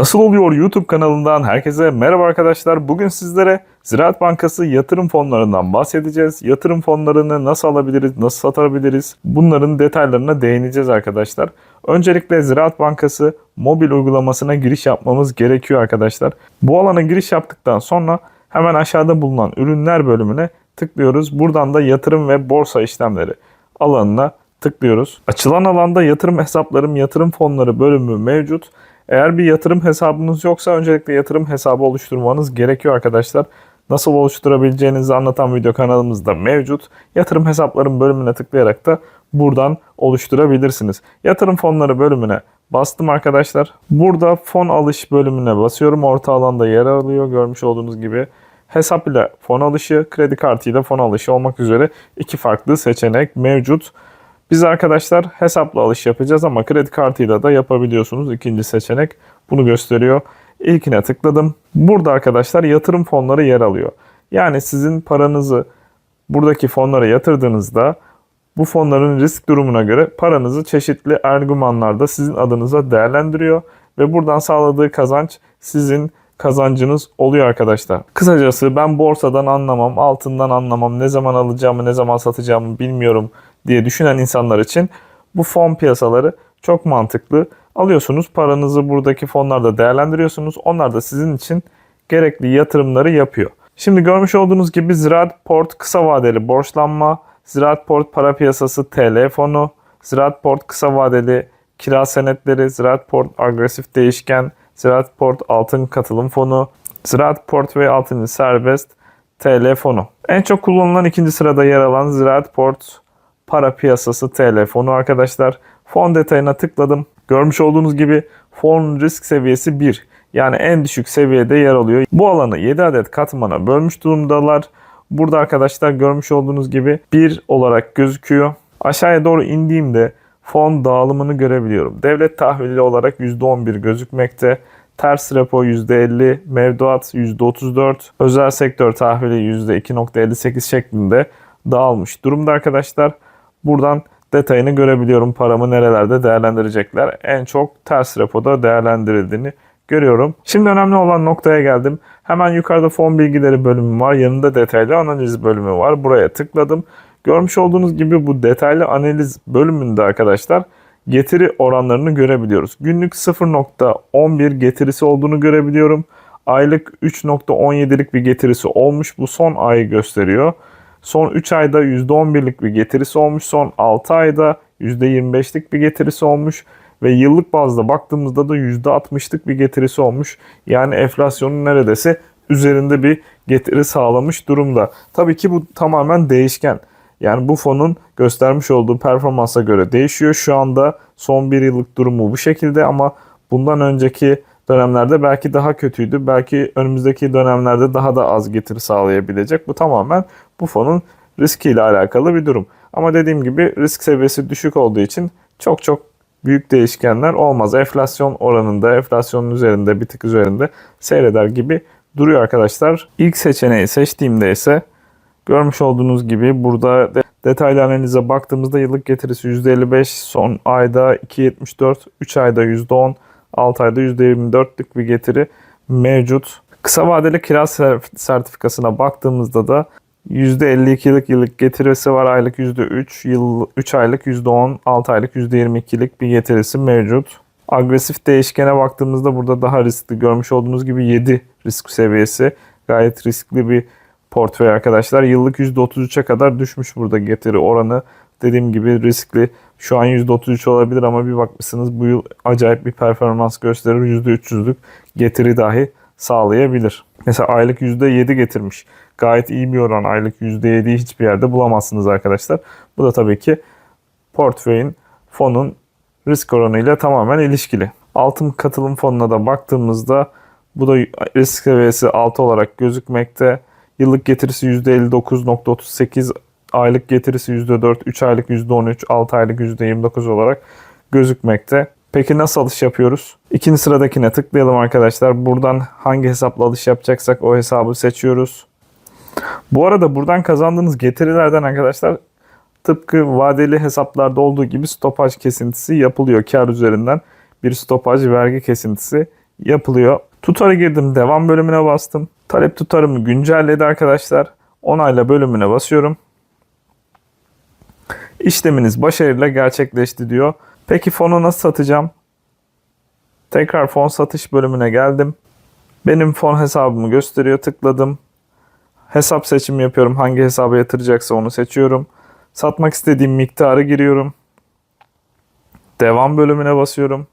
Nasıl oluyor YouTube kanalından herkese merhaba arkadaşlar. Bugün sizlere Ziraat Bankası yatırım fonlarından bahsedeceğiz. Yatırım fonlarını nasıl alabiliriz, nasıl satabiliriz? Bunların detaylarına değineceğiz arkadaşlar. Öncelikle Ziraat Bankası mobil uygulamasına giriş yapmamız gerekiyor arkadaşlar. Bu alana giriş yaptıktan sonra hemen aşağıda bulunan ürünler bölümüne tıklıyoruz. Buradan da yatırım ve borsa işlemleri alanına tıklıyoruz. Açılan alanda yatırım hesaplarım, yatırım fonları bölümü mevcut. Eğer bir yatırım hesabınız yoksa öncelikle yatırım hesabı oluşturmanız gerekiyor arkadaşlar. Nasıl oluşturabileceğinizi anlatan video kanalımızda mevcut. Yatırım hesaplarım bölümüne tıklayarak da buradan oluşturabilirsiniz. Yatırım fonları bölümüne bastım arkadaşlar. Burada fon alış bölümüne basıyorum. Orta alanda yer alıyor görmüş olduğunuz gibi. Hesap ile fon alışı, kredi kartı ile fon alışı olmak üzere iki farklı seçenek mevcut. Biz arkadaşlar hesapla alış yapacağız ama kredi kartıyla da yapabiliyorsunuz. İkinci seçenek bunu gösteriyor. İlkine tıkladım. Burada arkadaşlar yatırım fonları yer alıyor. Yani sizin paranızı buradaki fonlara yatırdığınızda bu fonların risk durumuna göre paranızı çeşitli argümanlarda sizin adınıza değerlendiriyor ve buradan sağladığı kazanç sizin kazancınız oluyor arkadaşlar. Kısacası ben borsadan anlamam, altından anlamam, ne zaman alacağımı, ne zaman satacağımı bilmiyorum diye düşünen insanlar için bu fon piyasaları çok mantıklı. Alıyorsunuz paranızı buradaki fonlarda değerlendiriyorsunuz. Onlar da sizin için gerekli yatırımları yapıyor. Şimdi görmüş olduğunuz gibi Ziraat Port kısa vadeli borçlanma, Ziraat Port para piyasası TL fonu, Ziraat Port kısa vadeli kira senetleri, Ziraat Port agresif değişken, Ziraat Port altın katılım fonu, Ziraat Port ve altın serbest TL fonu. En çok kullanılan ikinci sırada yer alan Ziraat Port para piyasası TL fonu arkadaşlar. Fon detayına tıkladım. Görmüş olduğunuz gibi fon risk seviyesi 1. Yani en düşük seviyede yer alıyor. Bu alanı 7 adet katmana bölmüş durumdalar. Burada arkadaşlar görmüş olduğunuz gibi 1 olarak gözüküyor. Aşağıya doğru indiğimde fon dağılımını görebiliyorum. Devlet tahvili olarak %11 gözükmekte. Ters repo %50, mevduat %34, özel sektör tahvili %2.58 şeklinde dağılmış durumda arkadaşlar. Buradan detayını görebiliyorum. Paramı nerelerde değerlendirecekler. En çok ters repoda değerlendirildiğini görüyorum. Şimdi önemli olan noktaya geldim. Hemen yukarıda fon bilgileri bölümü var. Yanında detaylı analiz bölümü var. Buraya tıkladım. Görmüş olduğunuz gibi bu detaylı analiz bölümünde arkadaşlar getiri oranlarını görebiliyoruz. Günlük 0.11 getirisi olduğunu görebiliyorum. Aylık 3.17'lik bir getirisi olmuş. Bu son ayı gösteriyor. Son 3 ayda %11'lik bir getirisi olmuş. Son 6 ayda %25'lik bir getirisi olmuş. Ve yıllık bazda baktığımızda da %60'lık bir getirisi olmuş. Yani enflasyonun neredeyse üzerinde bir getiri sağlamış durumda. Tabii ki bu tamamen değişken. Yani bu fonun göstermiş olduğu performansa göre değişiyor. Şu anda son bir yıllık durumu bu şekilde ama bundan önceki dönemlerde belki daha kötüydü. Belki önümüzdeki dönemlerde daha da az getiri sağlayabilecek. Bu tamamen bu fonun riskiyle alakalı bir durum. Ama dediğim gibi risk seviyesi düşük olduğu için çok çok büyük değişkenler olmaz. Enflasyon oranında, enflasyonun üzerinde, bir tık üzerinde seyreder gibi duruyor arkadaşlar. İlk seçeneği seçtiğimde ise görmüş olduğunuz gibi burada detaylı analize baktığımızda yıllık getirisi %55, son ayda 2.74, 3 ayda %10, 6 ayda %24'lük bir getiri mevcut. Kısa vadeli kira sertifikasına baktığımızda da %52'lik yıllık getirisi var. Aylık %3, yıl 3 aylık %10, 6 aylık %22'lik bir getirisi mevcut. Agresif değişkene baktığımızda burada daha riskli görmüş olduğunuz gibi 7 risk seviyesi. Gayet riskli bir portföy arkadaşlar. Yıllık %33'e kadar düşmüş burada getiri oranı. Dediğim gibi riskli. Şu an %33 olabilir ama bir bakmışsınız bu yıl acayip bir performans gösterir. %300'lük getiri dahi sağlayabilir. Mesela aylık %7 getirmiş. Gayet iyi bir oran. Aylık %7'yi hiçbir yerde bulamazsınız arkadaşlar. Bu da tabii ki portföyün, fonun risk oranıyla tamamen ilişkili. Altın katılım fonuna da baktığımızda bu da risk seviyesi 6 olarak gözükmekte. Yıllık getirisi %59.38, aylık getirisi %4, 3 aylık %13, 6 aylık %29 olarak gözükmekte. Peki nasıl alış yapıyoruz? İkinci sıradakine tıklayalım arkadaşlar. Buradan hangi hesapla alış yapacaksak o hesabı seçiyoruz. Bu arada buradan kazandığınız getirilerden arkadaşlar tıpkı vadeli hesaplarda olduğu gibi stopaj kesintisi yapılıyor. Kar üzerinden bir stopaj vergi kesintisi yapılıyor. Tutarı girdim. Devam bölümüne bastım. Talep tutarımı güncelledi arkadaşlar. Onayla bölümüne basıyorum. İşleminiz başarıyla gerçekleşti diyor. Peki fonu nasıl satacağım? Tekrar fon satış bölümüne geldim. Benim fon hesabımı gösteriyor. Tıkladım. Hesap seçimi yapıyorum. Hangi hesaba yatıracaksa onu seçiyorum. Satmak istediğim miktarı giriyorum. Devam bölümüne basıyorum.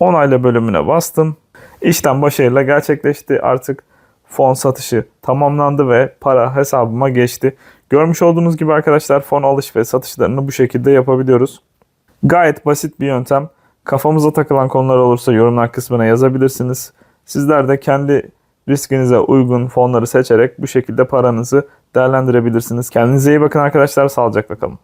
Onayla bölümüne bastım. İşlem başarıyla gerçekleşti. Artık fon satışı tamamlandı ve para hesabıma geçti. Görmüş olduğunuz gibi arkadaşlar fon alış ve satışlarını bu şekilde yapabiliyoruz. Gayet basit bir yöntem. Kafamıza takılan konular olursa yorumlar kısmına yazabilirsiniz. Sizler de kendi riskinize uygun fonları seçerek bu şekilde paranızı değerlendirebilirsiniz. Kendinize iyi bakın arkadaşlar. Sağlıcakla kalın.